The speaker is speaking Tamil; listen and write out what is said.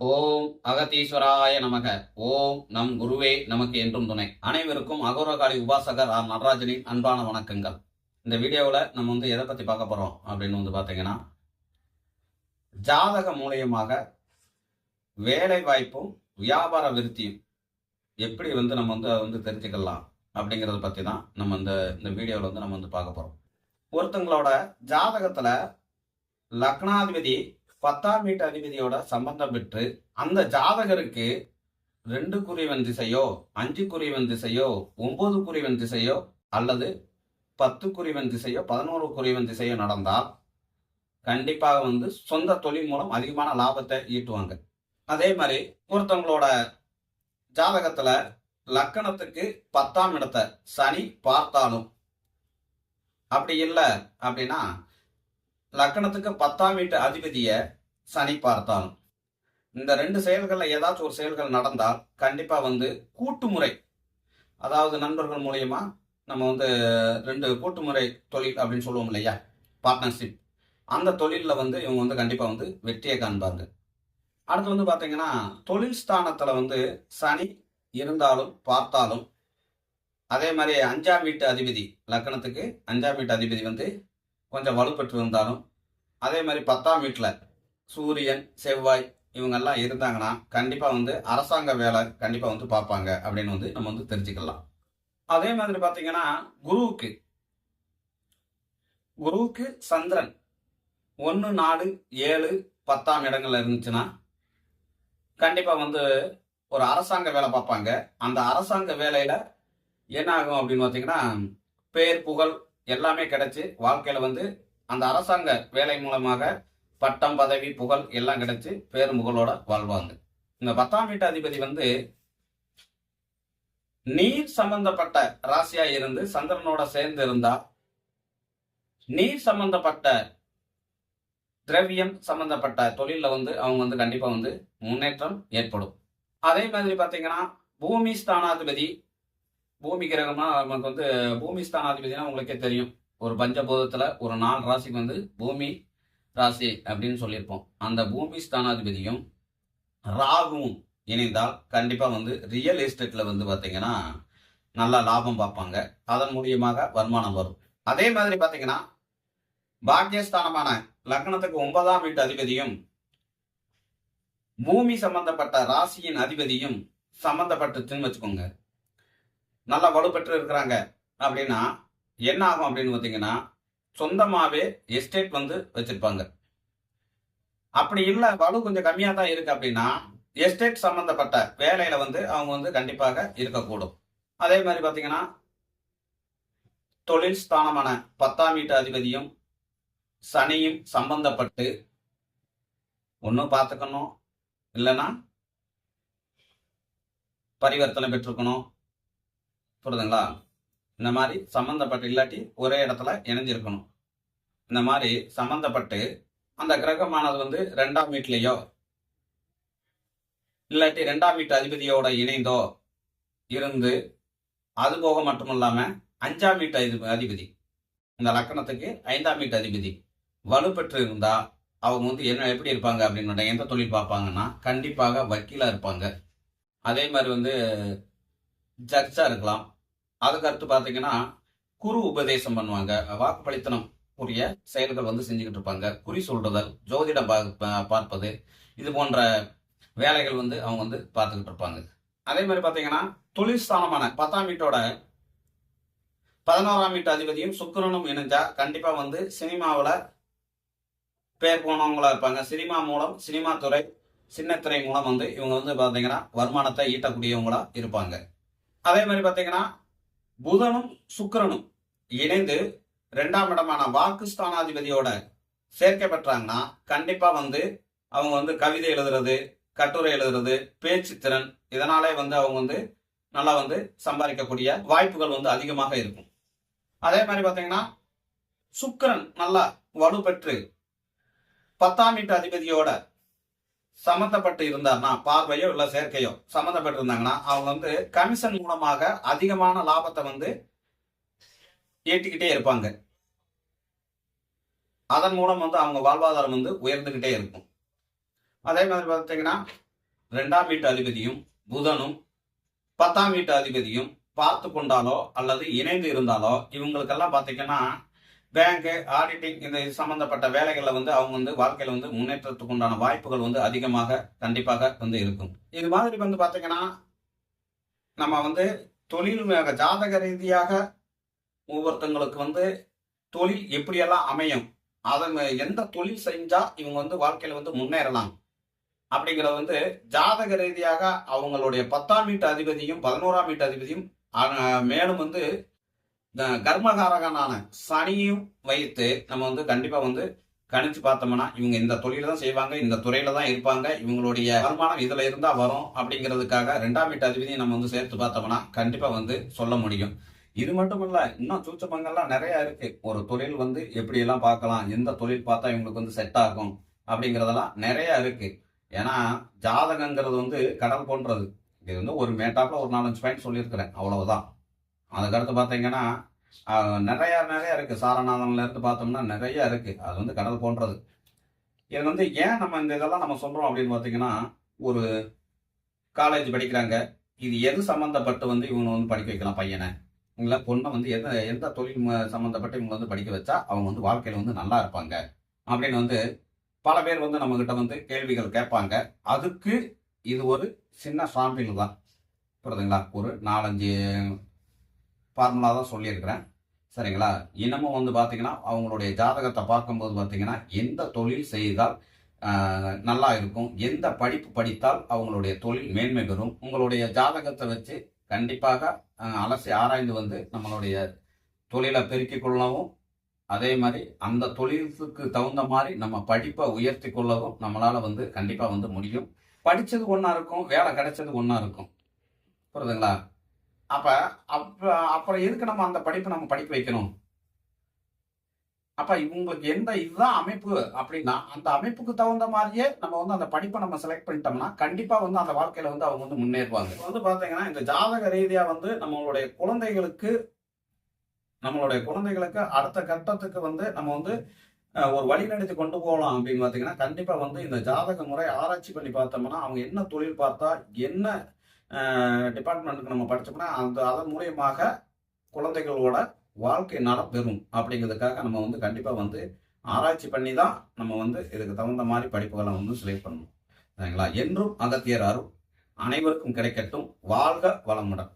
ஓம் அகதீஸ்வராய நமக. ஓம் நம் குருவே நமக்கு என்றும் துணை. அனைவருக்கும் அகோரகாளி உபாசகர் ஆர் நடராஜனின் அன்பான வணக்கங்கள். இந்த வீடியோவில் நம்ம வந்து எதை பற்றி பார்க்க போகிறோம் அப்படின்னு வந்து பார்த்தீங்கன்னா ஜாதக மூலியமாக வேலை வாய்ப்பும் வியாபார விருத்தியும் எப்படி வந்து நம்ம வந்து அதை வந்து தெரிஞ்சுக்கலாம் அப்படிங்கிறத பற்றி தான் நம்ம இந்த இந்த வீடியோவில் வந்து நம்ம வந்து பார்க்க போகிறோம் ஒருத்தங்களோட ஜாதகத்தில் லக்னாதிபதி பத்தாம் வீட்டு அதிபதியோட சம்பந்தம் பெற்று அந்த ஜாதகருக்கு ரெண்டு குறிவன் திசையோ அஞ்சு குறிவன் திசையோ ஒன்பது குறிவன் திசையோ அல்லது பத்து குறிவன் திசையோ பதினோரு குறிவன் திசையோ நடந்தால் கண்டிப்பாக வந்து சொந்த தொழில் மூலம் அதிகமான லாபத்தை ஈட்டுவாங்க. அதே மாதிரி ஒருத்தவங்களோட ஜாதகத்துல லக்கணத்துக்கு பத்தாம் இடத்தை சனி பார்த்தாலும் அப்படி இல்லை அப்படின்னா லக்கணத்துக்கு பத்தாம் வீட்டு அதிபதியை சனி பார்த்தாலும் இந்த ரெண்டு செயல்களில் ஏதாச்சும் ஒரு செயல்கள் நடந்தால் கண்டிப்பாக வந்து கூட்டுமுறை அதாவது நண்பர்கள் மூலயமா நம்ம வந்து ரெண்டு கூட்டுமுறை தொழில் அப்படின்னு சொல்லுவோம் இல்லையா? பார்ட்னர்ஷிப் அந்த தொழிலில் வந்து இவங்க வந்து கண்டிப்பாக வந்து வெற்றியை காண்பாங்க அடுத்து வந்து பார்த்தீங்கன்னா தொழில் ஸ்தானத்தில் வந்து சனி இருந்தாலும் பார்த்தாலும் அதே மாதிரி அஞ்சாம் வீட்டு அதிபதி லக்கணத்துக்கு அஞ்சாம் வீட்டு அதிபதி வந்து கொஞ்சம் வலுப்பெற்று இருந்தாலும் அதே மாதிரி பத்தாம் வீட்டில் சூரியன் செவ்வாய் இவங்கெல்லாம் இருந்தாங்கன்னா கண்டிப்பாக வந்து அரசாங்க வேலை கண்டிப்பாக வந்து பார்ப்பாங்க அப்படின்னு வந்து நம்ம வந்து தெரிஞ்சுக்கலாம். அதே மாதிரி பார்த்தீங்கன்னா குருவுக்கு குருவுக்கு சந்திரன் ஒன்று நாலு ஏழு பத்தாம் இடங்கள்ல இருந்துச்சுன்னா கண்டிப்பாக வந்து ஒரு அரசாங்க வேலை பார்ப்பாங்க. அந்த அரசாங்க வேலையில் என்ன ஆகும் அப்படின்னு பார்த்தீங்கன்னா பேர் புகழ் எல்லாமே கிடைச்சி வாழ்க்கையில் வந்து அந்த அரசாங்க வேலை மூலமாக பட்டம் பதவி புகழ் எல்லாம் கிடைச்சி பேர் புகழோட வாழ்வாங்க. இந்த பத்தாம் வீட்டு அதிபதி வந்து நீர் சம்பந்தப்பட்ட ராசியா இருந்து சந்திரனோட சேர்ந்து இருந்தா நீர் சம்பந்தப்பட்ட திரவியம் சம்பந்தப்பட்ட தொழில வந்து அவங்க வந்து கண்டிப்பா வந்து முன்னேற்றம் ஏற்படும். அதே மாதிரி பாத்தீங்கன்னா பூமி ஸ்தானாதிபதி பூமி கிரகம்னா நமக்கு வந்து பூமி ஸ்தானாதிபதினா உங்களுக்கே தெரியும். ஒரு பஞ்சபோதத்தில் ஒரு நாலு ராசிக்கு வந்து பூமி ராசி அப்படின்னு சொல்லியிருப்போம். அந்த பூமி ஸ்தானாதிபதியும் ராகுவும் இணைந்தால் கண்டிப்பா வந்து ரியல் எஸ்டேட்ல வந்து பாத்தீங்கன்னா நல்ல லாபம் பார்ப்பாங்க. அதன் மூலியமாக வருமானம் வரும். அதே மாதிரி பாத்தீங்கன்னா பாக்கியஸ்தானமான லக்னத்துக்கு ஒன்பதாம் வீட்டு அதிபதியும் பூமி சம்பந்தப்பட்ட ராசியின் அதிபதியும் சம்பந்தப்பட்டுச்சுன்னு வச்சுக்கோங்க. நல்லா வலுப்பெற்று இருக்கிறாங்க அப்படின்னா என்ன ஆகும் அப்படின்னு பார்த்தீங்கன்னா சொந்தமாகவே எஸ்டேட் வந்து வச்சுருப்பாங்க. அப்படி இல்லை வலு கொஞ்சம் கம்மியாக தான் இருக்குது அப்படின்னா எஸ்டேட் சம்மந்தப்பட்ட வேலையில் வந்து அவங்க வந்து கண்டிப்பாக இருக்கக்கூடும். அதே மாதிரி பார்த்தீங்கன்னா தொழில் ஸ்தானமான பத்தாம் வீட்டு அதிபதியும் சனியும் சம்பந்தப்பட்டு ஒன்றும் பார்த்துக்கணும். இல்லைன்னா பரிவர்த்தனை பெற்றுக்கணும் புரியுதுங்களா இந்த மாதிரி சம்மந்தப்பட்டு இல்லாட்டி ஒரே இடத்துல இணைஞ்சிருக்கணும். இந்த மாதிரி சம்மந்தப்பட்டு அந்த கிரகமானது வந்து ரெண்டாம் வீட்லேயோ இல்லாட்டி ரெண்டாம் வீட்டு அதிபதியோட இணைந்தோ இருந்து அது போக மட்டும் இல்லாமல் அஞ்சாம் வீட்டு அதிப- அதிபதி இந்த லக்கணத்துக்கு ஐந்தாம் வீட்டு அதிபதி வலுப்பெற்று இருந்தா அவங்க வந்து என்ன எப்படி இருப்பாங்க அப்படின்னு எந்த தொழில் பார்ப்பாங்கன்னா கண்டிப்பாக வக்கீலாக இருப்பாங்க. அதே மாதிரி வந்து ஜட்ஜாக இருக்கலாம். அதுக்கு அடுத்து பார்த்தீங்கன்னா குரு உபதேசம் பண்ணுவாங்க. வாக்குப்பளித்தனம் உரிய செயல்கள் வந்து செஞ்சுக்கிட்டு இருப்பாங்க. குறி சொல்றதல் ஜோதிடம் பார்ப்பது இது போன்ற வேலைகள் வந்து அவங்க வந்து பார்த்துக்கிட்டு இருப்பாங்க. அதே மாதிரி பார்த்தீங்கன்னா தொழில் ஸ்தானமான பத்தாம் வீட்டோட பதினோராம் வீட்டு அதிபதியும் சுக்கிரனும் இணைஞ்சா கண்டிப்பா வந்து சினிமாவில் பேர் போனவங்களா இருப்பாங்க. சினிமா மூலம் சினிமா துறை சின்னத்திரை மூலம் வந்து இவங்க வந்து பார்த்தீங்கன்னா வருமானத்தை ஈட்டக்கூடியவங்களா இருப்பாங்க. அதே மாதிரி பார்த்தீங்கன்னா புதனும் சுக்கிரனும் இணைந்து ரெண்டாம் இடமான வாக்கு ஸ்தானாதிபதியோட சேர்க்கை பெற்றாங்கன்னா கண்டிப்பா வந்து அவங்க வந்து கவிதை எழுதுறது கட்டுரை எழுதுறது பேச்சு திறன் இதனாலே வந்து அவங்க வந்து நல்லா வந்து சம்பாதிக்கக்கூடிய வாய்ப்புகள் வந்து அதிகமாக இருக்கும். அதே மாதிரி பார்த்தீங்கன்னா சுக்கிரன் நல்லா வலுப்பெற்று பத்தாம் வீட்டு அதிபதியோட சம்மந்தப்பட்டு இருந்தார்னா பார்வையோ இல்ல சேர்க்கையோ சம்மந்தப்பட்டு இருந்தாங்கன்னா அவங்க வந்து கமிஷன் மூலமாக அதிகமான லாபத்தை வந்து ஈட்டிக்கிட்டே இருப்பாங்க. அதன் மூலம் வந்து அவங்க வாழ்வாதாரம் வந்து உயர்ந்துகிட்டே இருக்கும். அதே மாதிரி பார்த்தீங்கன்னா ரெண்டாம் வீட்டு அதிபதியும் புதனும் பத்தாம் வீட்டு அதிபதியும் பார்த்து கொண்டாலோ அல்லது இணைந்து இருந்தாலோ இவங்களுக்கெல்லாம் பார்த்தீங்கன்னா பேங்க் ஆடிட்டிங் இந்த இது சம்பந்தப்பட்ட வேலைகளில் வந்து அவங்க வந்து வாழ்க்கையில் வந்து முன்னேற்றத்துக்கு உண்டான வாய்ப்புகள் வந்து அதிகமாக கண்டிப்பாக வந்து இருக்கும். இது மாதிரி வந்து பார்த்தீங்கன்னா நம்ம வந்து தொழில் ஜாதக ரீதியாக ஒவ்வொருத்தங்களுக்கு வந்து தொழில் எப்படியெல்லாம் அமையும் அதன் எந்த தொழில் செஞ்சா இவங்க வந்து வாழ்க்கையில வந்து முன்னேறலாம் அப்படிங்கிறது வந்து ஜாதக ரீதியாக அவங்களுடைய பத்தாம் வீட்டு அதிபதியும் பதினோராம் வீட்டு அதிபதியும் மேலும் வந்து கர்மகாரகனான சனியும் வைத்து நம்ம வந்து கண்டிப்பா வந்து கணிச்சு பார்த்தோம்னா இவங்க இந்த தொழில தான் செய்வாங்க இந்த துறையில தான் இருப்பாங்க. இவங்களுடைய வருமானம் இதுல இருந்தா வரும் அப்படிங்கிறதுக்காக ரெண்டாம் வீட்டு அதிபதியும் நம்ம வந்து சேர்த்து பார்த்தோம்னா கண்டிப்பா வந்து சொல்ல முடியும். இது மட்டும் இல்ல இன்னும் சூச்சமங்கள்லாம் நிறைய இருக்கு. ஒரு தொழில் வந்து எப்படி எல்லாம் பார்க்கலாம் எந்த தொழில் பார்த்தா இவங்களுக்கு வந்து செட் ஆகும் அப்படிங்கறதெல்லாம் நிறைய இருக்கு. ஏன்னா ஜாதகங்கிறது வந்து கடல் போன்றது. இது வந்து ஒரு மேட்டாப்ல ஒரு நாலஞ்சு பாயிண்ட் சொல்லியிருக்கிறேன். அவ்வளவுதான். அதுக்கடுத்து பார்த்தீங்கன்னா நிறையா நிறையா இருக்குது சாரநாதன்லேருந்து பார்த்தோம்னா நிறையா இருக்குது அது வந்து கடல் போன்றது. இது வந்து ஏன் நம்ம இந்த இதெல்லாம் நம்ம சொல்கிறோம் அப்படின்னு பார்த்தீங்கன்னா ஒரு காலேஜ் படிக்கிறாங்க. இது எது சம்மந்தப்பட்டு வந்து இவங்க வந்து படிக்க வைக்கலாம் பையனை? இல்லை பொண்ணை வந்து எந்த எந்த தொழில் சம்மந்தப்பட்டு இவங்களை வந்து படிக்க வச்சா அவங்க வந்து வாழ்க்கையில் வந்து நல்லா இருப்பாங்க? அப்படின்னு வந்து பல பேர் வந்து நம்மக்கிட்ட வந்து கேள்விகள் கேட்பாங்க. அதுக்கு இது ஒரு சின்ன சாம்பிள் தான். புரியுதுங்களா? ஒரு நாலஞ்சு ஃபார்முலா தான் சொல்லியிருக்கிறேன். சரிங்களா? இன்னமும் வந்து பார்த்தீங்கன்னா அவங்களுடைய ஜாதகத்தை பார்க்கும்போது பார்த்தீங்கன்னா எந்த தொழில் செய்தால் நல்லா இருக்கும்? எந்த படிப்பு படித்தால் அவங்களுடைய தொழில் மேன்மை பெறும்? உங்களுடைய ஜாதகத்தை வச்சு கண்டிப்பாக அலசி ஆராய்ந்து வந்து நம்மளுடைய தொழிலை பெருக்கிக் கொள்ளவும் அதே மாதிரி அந்த தொழிலுக்கு தகுந்த மாதிரி நம்ம படிப்பை உயர்த்தி கொள்ளவும் நம்மளால் வந்து கண்டிப்பாக வந்து முடியும். படித்தது ஒன்றா இருக்கும் வேலை கிடைச்சது ஒன்றா இருக்கும். புரியுதுங்களா? அப்ப அப்ப அப்புறம் எதுக்கு நம்ம அந்த படிப்பை நம்ம படிக்க வைக்கணும்? அப்ப இவங்களுக்கு எந்த இதுதான் அமைப்பு அப்படின்னா அந்த அமைப்புக்கு தகுந்த மாதிரியே நம்ம வந்து அந்த படிப்பை நம்ம செலக்ட் பண்ணிட்டோம்னா கண்டிப்பா வந்து அந்த வாழ்க்கையில வந்து அவங்க வந்து முன்னேறுவாங்க. இப்போ வந்து பாத்தீங்கன்னா இந்த ஜாதக ரீதியா வந்து நம்மளுடைய குழந்தைகளுக்கு நம்மளுடைய குழந்தைகளுக்கு அடுத்த கட்டத்துக்கு வந்து நம்ம வந்து ஒரு ஒரு வழிநடத்தி கொண்டு போகலாம் அப்படின்னு பார்த்தீங்கன்னா கண்டிப்பா வந்து இந்த ஜாதக முறை ஆராய்ச்சி பண்ணி பார்த்தோம்னா அவங்க என்ன தொழில் பார்த்தா என்ன டிபார்ட்மெண்ட்டுக்கு நம்ம படித்தோம்னா அந்த அதன் மூலியமாக குழந்தைகளோட வாழ்க்கை நலம் பெறும் அப்படிங்கிறதுக்காக நம்ம வந்து கண்டிப்பாக வந்து ஆராய்ச்சி பண்ணி தான் நம்ம வந்து இதுக்கு தகுந்த மாதிரி படிப்புகளை வந்து செலக்ட் பண்ணணும். சரிங்களா? என்றும் அகத்தியர் அருள். அனைவருக்கும் கிடைக்கட்டும். வாழ்க வளமுடன்.